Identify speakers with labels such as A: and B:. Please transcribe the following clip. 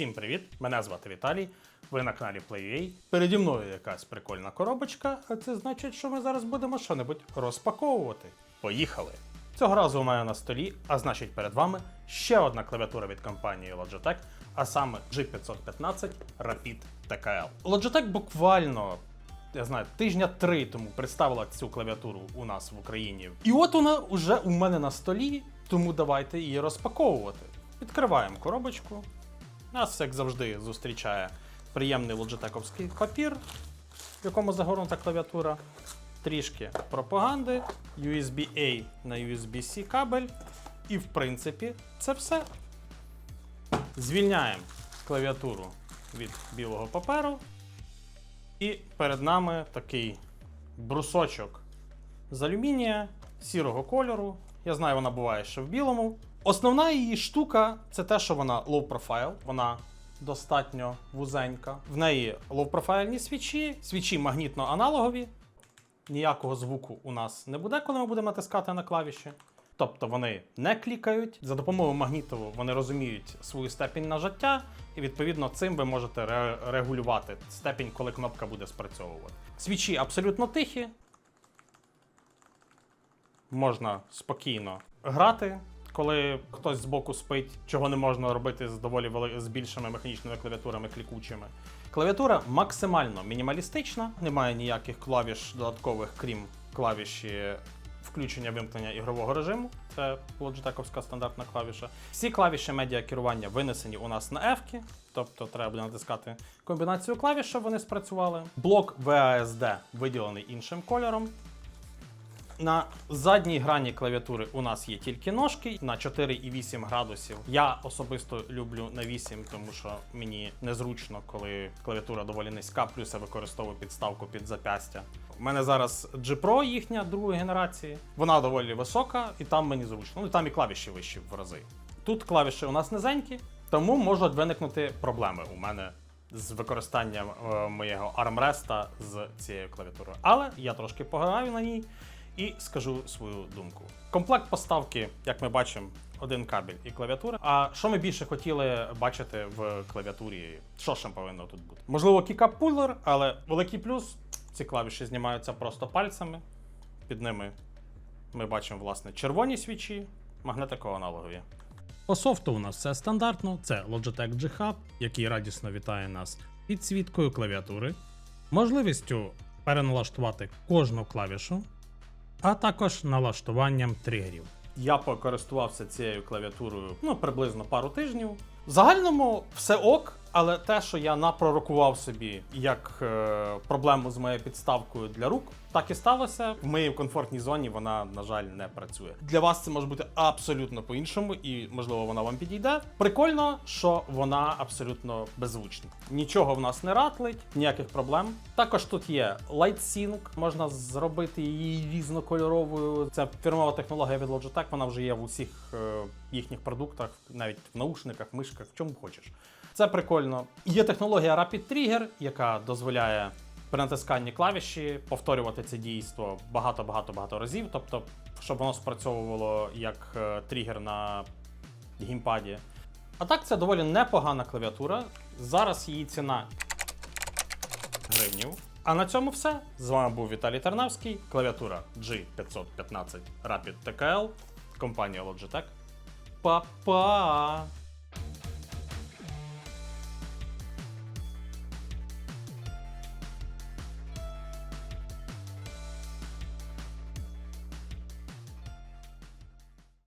A: Всім привіт! Мене звати Віталій. Ви на каналі PlayUA. Переді мною якась прикольна коробочка, а це значить, що ми зараз будемо що-небудь розпаковувати. Поїхали! Цього разу у мене на столі, а значить перед вами ще одна клавіатура від компанії Logitech, а саме G515 Rapid TKL. Logitech буквально я знаю, тижня три тому представила цю клавіатуру у нас в Україні. І от вона вже у мене на столі, тому давайте її розпаковувати. Відкриваємо коробочку. Нас, як завжди, зустрічає приємний лоджитековський папір, в якому загорнута клавіатура. Трішки пропаганди, USB-A на USB-C кабель. І, в принципі, це все. Звільняємо клавіатуру від білого паперу. І перед нами такий брусочок з алюмінія сірого кольору. Я знаю, вона буває ще в білому. Основна її штука це те, що вона low profile, вона достатньо вузенька. В неї лоу-профайльні свічі, свічі магнітно-аналогові. Ніякого звуку у нас не буде, коли ми будемо натискати на клавіші. Тобто вони не клікають. За допомогою магнітову вони розуміють свою степінь нажаття, і відповідно цим ви можете ре- регулювати степінь, коли кнопка буде спрацьовувати. Свічі абсолютно тихі. Можна спокійно грати, коли хтось збоку спить, чого не можна робити з доволі вели... з більшими механічними клавіатурами клікучими. Клавіатура максимально мінімалістична, немає ніяких клавіш додаткових, крім клавіші включення вимкнення ігрового режиму. Це Logitech стандартна клавіша. Всі клавіші медіа керування винесені у нас на F, тобто треба буде натискати комбінацію клавіш, щоб вони спрацювали. Блок VASD виділений іншим кольором. На задній грані клавіатури у нас є тільки ножки на 4,8 градусів. Я особисто люблю на 8, тому що мені незручно, коли клавіатура доволі низька, плюс я використовую підставку під запястя. У мене зараз G Pro їхня другої генерації. Вона доволі висока, і там мені зручно. Ну там і клавіші вищі в рази. Тут клавіші у нас низенькі, тому можуть виникнути проблеми у мене з використанням е, моєго армреста з цією клавіатурою. Але я трошки пограю на ній і скажу свою думку. Комплект поставки, як ми бачимо, один кабель і клавіатура. А що ми більше хотіли бачити в клавіатурі? Що ще повинно тут бути? Можливо, кікап-пулер, але великий плюс ці клавіші знімаються просто пальцями. Під ними ми бачимо власне червоні свічі, магнетико-аналогові.
B: По софту у нас все стандартно. Це Logitech G Hub, який радісно вітає нас підсвіткою клавіатури, можливістю переналаштувати кожну клавішу, а також налаштуванням тригерів.
A: Я покористувався цією клавіатурою ну, приблизно пару тижнів. В загальному все ок, але те, що я напророкував собі як е, проблему з моєю підставкою для рук, так і сталося. В моїй комфортній зоні вона, на жаль, не працює. Для вас це може бути абсолютно по-іншому, і можливо вона вам підійде. Прикольно, що вона абсолютно беззвучна. Нічого в нас не ратлить, ніяких проблем. Також тут є Light Sync, можна зробити її різнокольоровою. Це фірмова технологія від Logitech, вона вже є в усіх е, їхніх продуктах, навіть в наушниках, мишках, в чому хочеш. Це прикольно. Є технологія Rapid Trigger, яка дозволяє при натисканні клавіші повторювати це дійство багато-багато-багато разів, тобто, щоб воно спрацьовувало як е, тригер на геймпаді. А так, це доволі непогана клавіатура. Зараз її ціна гривнів. А на цьому все. З вами був Віталій Тарнавський, клавіатура G515 Rapid TKL, компанія Logitech. Па-па!